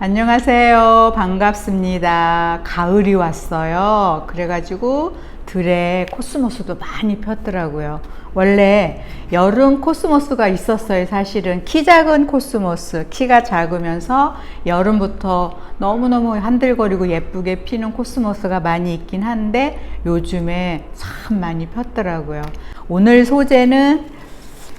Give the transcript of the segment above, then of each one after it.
안녕하세요. 반갑습니다. 가을이 왔어요. 그래가지고 들에 코스모스도 많이 폈더라고요. 원래 여름 코스모스가 있었어요. 사실은 키 작은 코스모스, 키가 작으면서 여름부터 너무너무 한들거리고 예쁘게 피는 코스모스가 많이 있긴 한데 요즘에 참 많이 폈더라고요. 오늘 소재는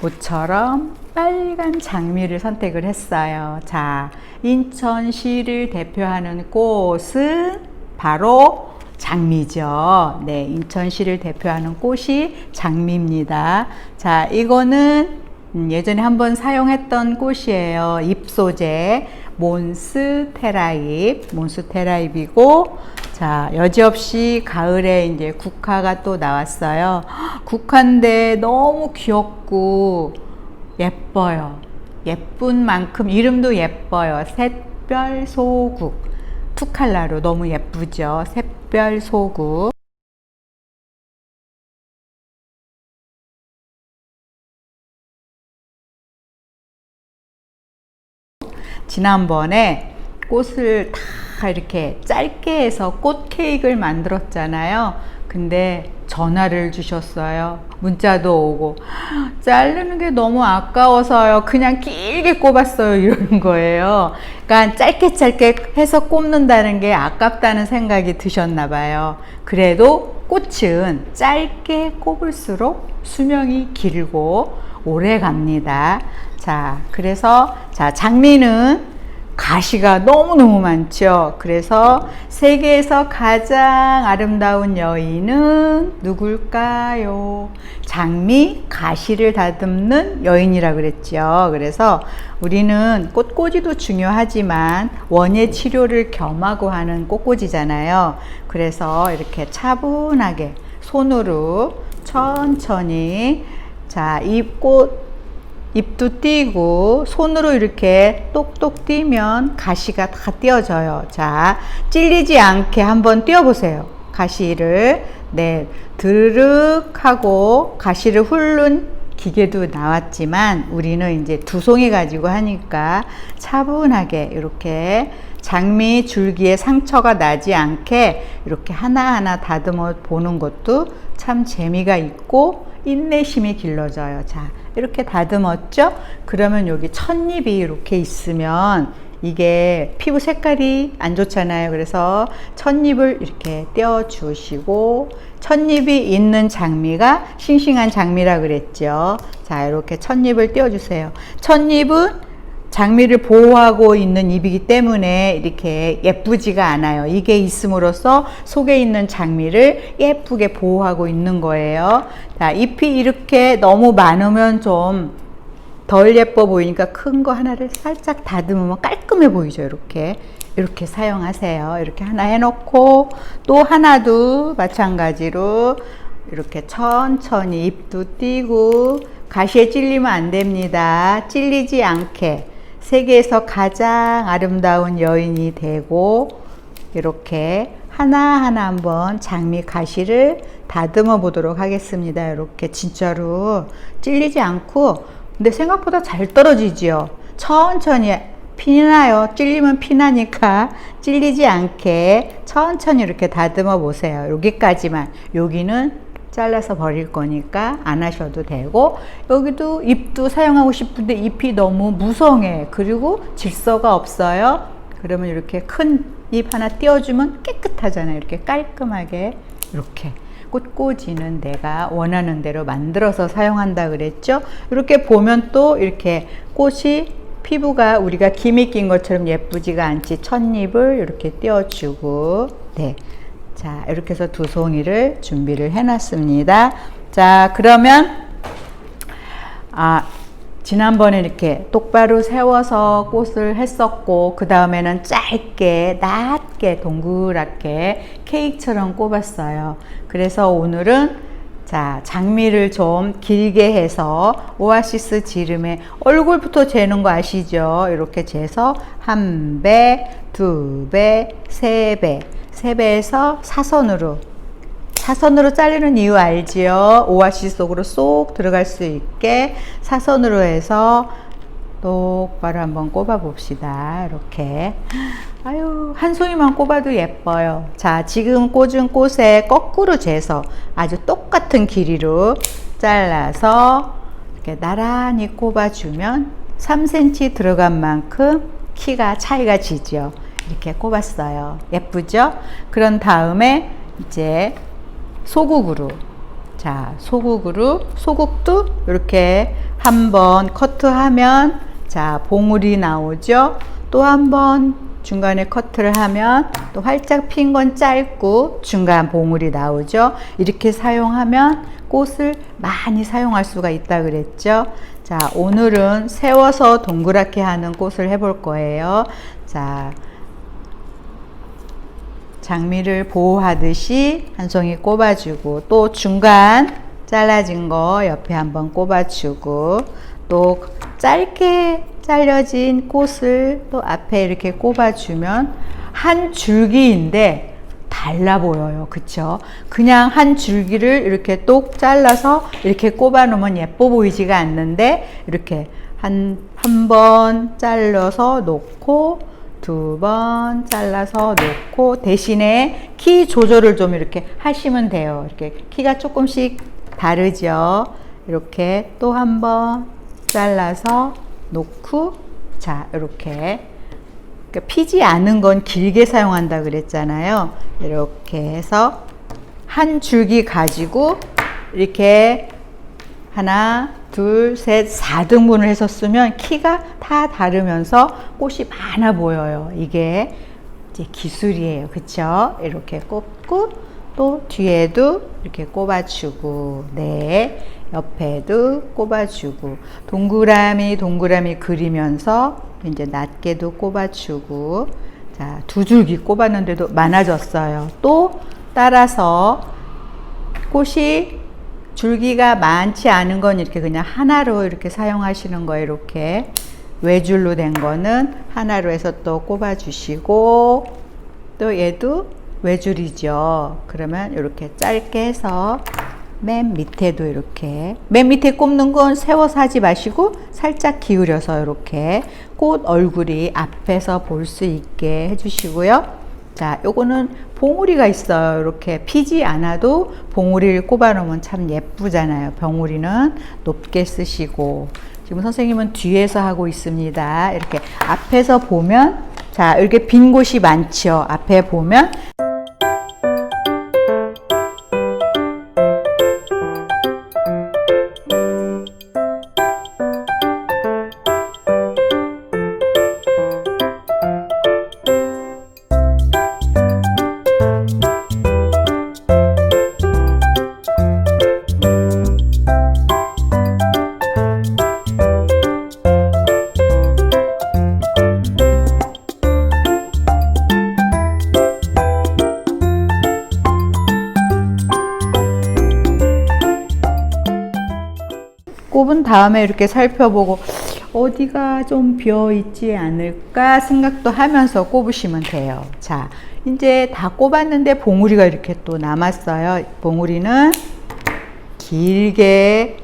모처럼 빨간 장미를 선택을 했어요. 자, 인천시를 대표하는 꽃은 바로 장미죠. 네, 인천시를 대표하는 꽃이 장미입니다. 자, 이거는 음, 예전에 한번 사용했던 꽃이에요. 잎 소재 몬스테라잎, 몬스테라잎이고 자, 여지없이 가을에 이제 국화가 또 나왔어요. 국화인데 너무 귀엽고 예뻐요. 예쁜 만큼 이름도 예뻐요. 샛별 소국. 투칼라로 너무 예쁘죠. 샛별 소국. 지난번에 꽃을 다 이렇게 짧게 해서 꽃 케이크를 만들었잖아요. 근데 전화를 주셨어요. 문자도 오고 자르는 게 너무 아까워서요. 그냥 길게 꼽았어요. 이러는 거예요. 그러니까 짧게 짧게 해서 꼽는다는 게 아깝다는 생각이 드셨나 봐요. 그래도 꽃은 짧게 꼽을수록 수명이 길고 오래 갑니다. 자, 그래서 자, 장미는 가시가 너무너무 많죠. 그래서 세계에서 가장 아름다운 여인은 누굴까요? 장미 가시를 다듬는 여인이라 그랬죠. 그래서 우리는 꽃꽂이도 중요하지만 원예 치료를 겸하고 하는 꽃꽂이잖아요. 그래서 이렇게 차분하게 손으로 천천히 자, 이 꽃 입도 띄고 손으로 이렇게 똑똑 띄면 가시가 다 띄어져요. 자, 찔리지 않게 한번 띄어 보세요. 가시를. 네, 드르륵 하고 가시를 훑는 기계도 나왔지만 우리는 이제 두 송이 가지고 하니까 차분하게 이렇게 장미 줄기에 상처가 나지 않게 이렇게 하나하나 다듬어 보는 것도 참 재미가 있고 인내심이 길러져요. 자, 이렇게 다듬었죠? 그러면 여기 찻잎이 이렇게 있으면 이게 피부 색깔이 안 좋잖아요. 그래서 찻잎을 이렇게 떼어 주시고 찻잎이 있는 장미가 싱싱한 장미라 그랬죠. 자, 이렇게 찻잎을 떼어 주세요. 찻잎은 장미를 보호하고 있는 잎이기 때문에 이렇게 예쁘지가 않아요. 이게 있음으로써 속에 있는 장미를 예쁘게 보호하고 있는 거예요. 자, 잎이 이렇게 너무 많으면 좀 덜 예뻐 보이니까 큰 거 하나를 살짝 다듬으면 깔끔해 보이죠. 이렇게. 이렇게 사용하세요. 이렇게 하나 해놓고 또 하나도 마찬가지로 이렇게 천천히 잎도 띄고 가시에 찔리면 안 됩니다. 찔리지 않게 세계에서 가장 아름다운 여인이 되고 이렇게 하나하나 한번 장미 가시를 다듬어 보도록 하겠습니다. 이렇게 진짜로 찔리지 않고 근데 생각보다 잘 떨어지지요. 천천히 피나요. 찔리면 피나니까 찔리지 않게 천천히 이렇게 다듬어 보세요. 여기까지만. 여기는 잘라서 버릴 거니까 안 하셔도 되고 여기도 잎도 사용하고 싶은데 잎이 너무 무성해. 그리고 질서가 없어요. 그러면 이렇게 큰 잎 하나 띄워주면 깨끗하잖아요. 이렇게 깔끔하게 이렇게 꽃꽂이는 내가 원하는 대로 만들어서 사용한다 그랬죠? 이렇게 보면 또 이렇게 꽃이 피부가 우리가 김이 낀 것처럼 예쁘지가 않지. 찻잎을 이렇게 띄워주고 네. 자, 이렇게 해서 두 송이를 준비를 해 놨습니다. 자, 그러면, 아, 지난번에 이렇게 똑바로 세워서 꽃을 했었고, 그 다음에는 짧게, 낮게, 동그랗게 케이크처럼 꼽았어요. 그래서 오늘은 자, 장미를 좀 길게 해서 오아시스 지름에 얼굴부터 재는 거 아시죠? 이렇게 재서 한 배, 두 배, 세 배. 세 배에서 사선으로 사선으로 자르는 이유 알지요? 오아시스 속으로 쏙 들어갈 수 있게 사선으로 해서 똑바로 한번 꼽아 봅시다. 이렇게. 아유, 한 송이만 꼽아도 예뻐요. 자, 지금 꽂은 꽃에 거꾸로 재서 아주 똑같은 길이로 잘라서 이렇게 나란히 꼽아주면 3cm 들어간 만큼 키가 차이가 지죠. 이렇게 꼽았어요. 예쁘죠? 그런 다음에 이제 소국으로 자, 소국으로 소국도 이렇게 한번 커트하면 자, 봉우리 나오죠? 또 한번 중간에 커트를 하면 또 활짝 핀 건 짧고 중간 봉우리 나오죠? 이렇게 사용하면 꽃을 많이 사용할 수가 있다 그랬죠? 자, 오늘은 세워서 동그랗게 하는 꽃을 해볼 거예요. 자, 장미를 보호하듯이 한 송이 꼽아주고 또 중간 잘라진 거 옆에 한번 꼽아주고 또 짧게 잘려진 꽃을 또 앞에 이렇게 꼽아주면 한 줄기인데 달라 보여요. 그쵸? 그냥 한 줄기를 이렇게 똑 잘라서 이렇게 꼽아 놓으면 예뻐 보이지가 않는데 이렇게 한, 한 번 잘라서 놓고 두 번 잘라서 놓고 대신에 키 조절을 좀 이렇게 하시면 돼요. 이렇게 키가 조금씩 다르죠. 이렇게 또 한 번 잘라서 놓고 자 이렇게 그러니까 피지 않은 건 길게 사용한다 그랬잖아요. 이렇게 해서 한 줄기 가지고 이렇게 하나, 둘, 셋, 4등분을 해서 쓰면 키가 다 다르면서 꽃이 많아 보여요. 이게 이제 기술이에요. 그쵸? 이렇게 꼽고 또 뒤에도 이렇게 꼽아주고, 네. 옆에도 꼽아주고, 동그라미, 동그라미 그리면서 이제 낮게도 꼽아주고, 자, 두 줄기 꼽았는데도 많아졌어요. 또 따라서 꽃이 줄기가 많지 않은 건 이렇게 그냥 하나로 이렇게 사용하시는 거예요. 이렇게 외줄로 된 거는 하나로 해서 또 꼽아 주시고 또 얘도 외줄이죠. 그러면 이렇게 짧게 해서 맨 밑에도 이렇게 맨 밑에 꼽는 건 세워서 하지 마시고 살짝 기울여서 이렇게 꽃 얼굴이 앞에서 볼 수 있게 해주시고요. 자, 요거는 봉우리가 있어요. 이렇게 피지 않아도 봉우리를 꼽아 놓으면 참 예쁘잖아요. 봉우리는 높게 쓰시고. 지금 선생님은 뒤에서 하고 있습니다. 이렇게 앞에서 보면, 자, 이렇게 빈 곳이 많죠. 앞에 보면. 꼽은 다음에 이렇게 살펴보고 어디가 좀 비어 있지 않을까 생각도 하면서 꼽으시면 돼요. 자, 이제 다 꼽았는데 봉우리가 이렇게 또 남았어요. 봉우리는 길게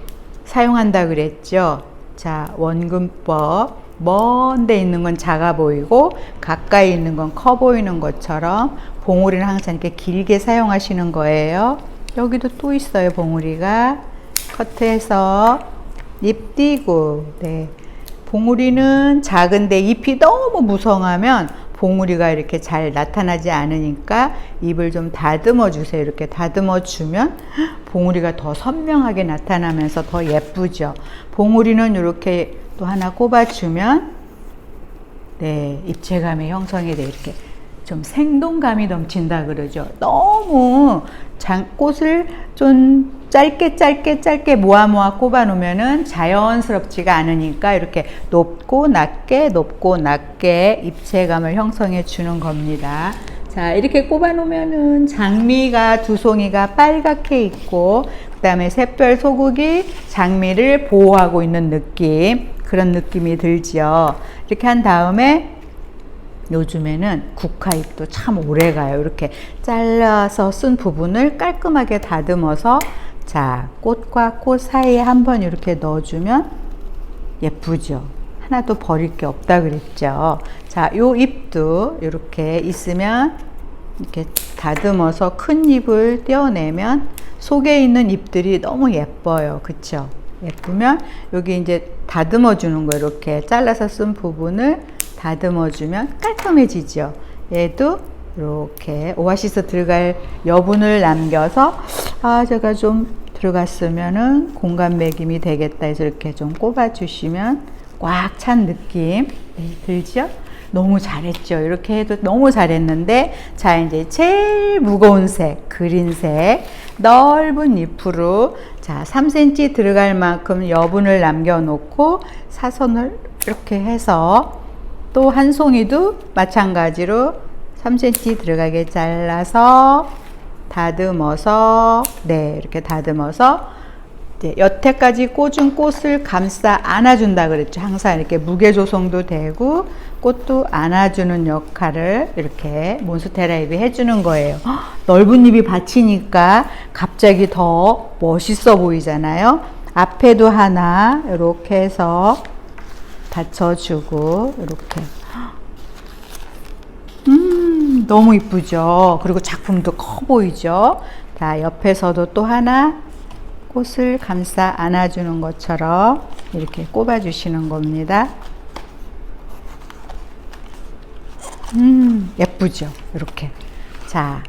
사용한다 그랬죠. 자, 원근법. 먼데 있는 건 작아 보이고 가까이 있는 건 커 보이는 것처럼 봉우리는 항상 이렇게 길게 사용하시는 거예요. 여기도 또 있어요, 봉우리가. 커트해서 잎 띄고, 네. 봉우리는 작은데 잎이 너무 무성하면 봉우리가 이렇게 잘 나타나지 않으니까 잎을 좀 다듬어 주세요. 이렇게 다듬어 주면 봉우리가 더 선명하게 나타나면서 더 예쁘죠. 봉우리는 이렇게 또 하나 꼽아 주면 네, 입체감이 형성이 돼 이렇게 좀 생동감이 넘친다 그러죠. 너무 장, 꽃을 좀 짧게 짧게 짧게 모아 모아 꼽아 놓으면은 자연스럽지가 않으니까 이렇게 높고 낮게 높고 낮게 입체감을 형성해 주는 겁니다. 자, 이렇게 꼽아 놓으면은 장미가 두 송이가 빨갛게 있고 그 다음에 샛별 소국이 장미를 보호하고 있는 느낌 그런 느낌이 들지요. 이렇게 한 다음에 요즘에는 국화잎도 참 오래 가요. 이렇게 잘라서 쓴 부분을 깔끔하게 다듬어서 자, 꽃과 꽃 사이에 한번 이렇게 넣어주면 예쁘죠. 하나도 버릴 게 없다 그랬죠. 자, 요 잎도 이렇게 있으면 이렇게 다듬어서 큰 잎을 떼어내면 속에 있는 잎들이 너무 예뻐요. 그쵸? 예쁘면 여기 이제 다듬어 주는 거 이렇게 잘라서 쓴 부분을 다듬어 주면 깔끔해지죠. 얘도 이렇게 오아시스 들어갈 여분을 남겨서 아 제가 좀 들어갔으면은 공간 매김이 되겠다 해서 이렇게 좀 꼽아 주시면 꽉 찬 느낌 네, 들죠? 너무 잘했죠. 이렇게 해도 너무 잘했는데 자 이제 제일 무거운 색 그린색 넓은 잎으로 자 3cm 들어갈 만큼 여분을 남겨 놓고 사선을 이렇게 해서 또 한 송이도 마찬가지로 3cm 들어가게 잘라서 다듬어서 네 이렇게 다듬어서 여태까지 꽂은 꽃을 감싸 안아준다 그랬죠. 항상 이렇게 무게 조성도 되고 꽃도 안아주는 역할을 이렇게 몬스테라 잎이 해주는 거예요. 헉, 넓은 잎이 받치니까 갑자기 더 멋있어 보이잖아요. 앞에도 하나 이렇게 해서 받쳐주고 이렇게 음, 너무 이쁘죠. 그리고 작품도 커 보이죠. 자, 옆에서도 또 하나 꽃을 감싸 안아주는 것처럼 이렇게 꼽아주시는 겁니다. 음, 예쁘죠. 이렇게. 자,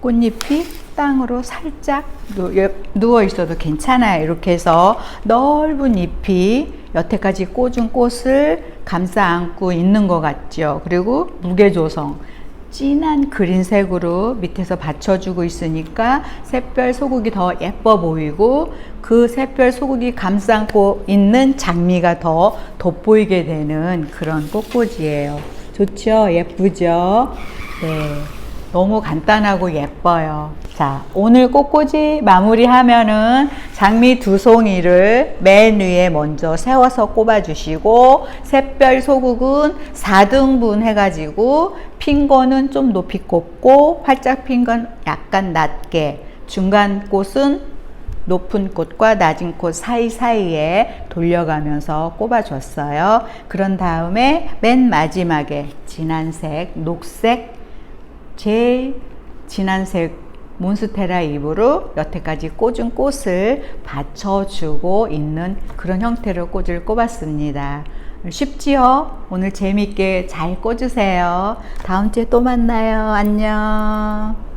꽃잎이 땅으로 살짝 누워 있어도 괜찮아요. 이렇게 해서 넓은 잎이 여태까지 꽂은 꽃을 감싸 안고 있는 것 같죠. 그리고 무게 조성. 진한 그린색으로 밑에서 받쳐주고 있으니까 샛별 소국이 더 예뻐 보이고 그 샛별 소국이 감싸고 있는 장미가 더 돋보이게 되는 그런 꽃꽂이에요. 좋죠? 예쁘죠? 네. 너무 간단하고 예뻐요. 자, 오늘 꽃꽂이 마무리하면은 장미 두 송이를 맨 위에 먼저 세워서 꼽아주시고, 샛별 소국은 4등분 해가지고, 핀 거는 좀 높이 꼽고, 활짝 핀 건 약간 낮게, 중간 꽃은 높은 꽃과 낮은 꽃 사이사이에 돌려가면서 꼽아줬어요. 그런 다음에 맨 마지막에 진한색, 녹색, 제일 진한 색 몬스테라 잎으로 여태까지 꽂은 꽃을 받쳐주고 있는 그런 형태로 꽃을 꼽았습니다. 쉽지요? 오늘 재밌게 잘 꽂으세요. 다음 주에 또 만나요. 안녕.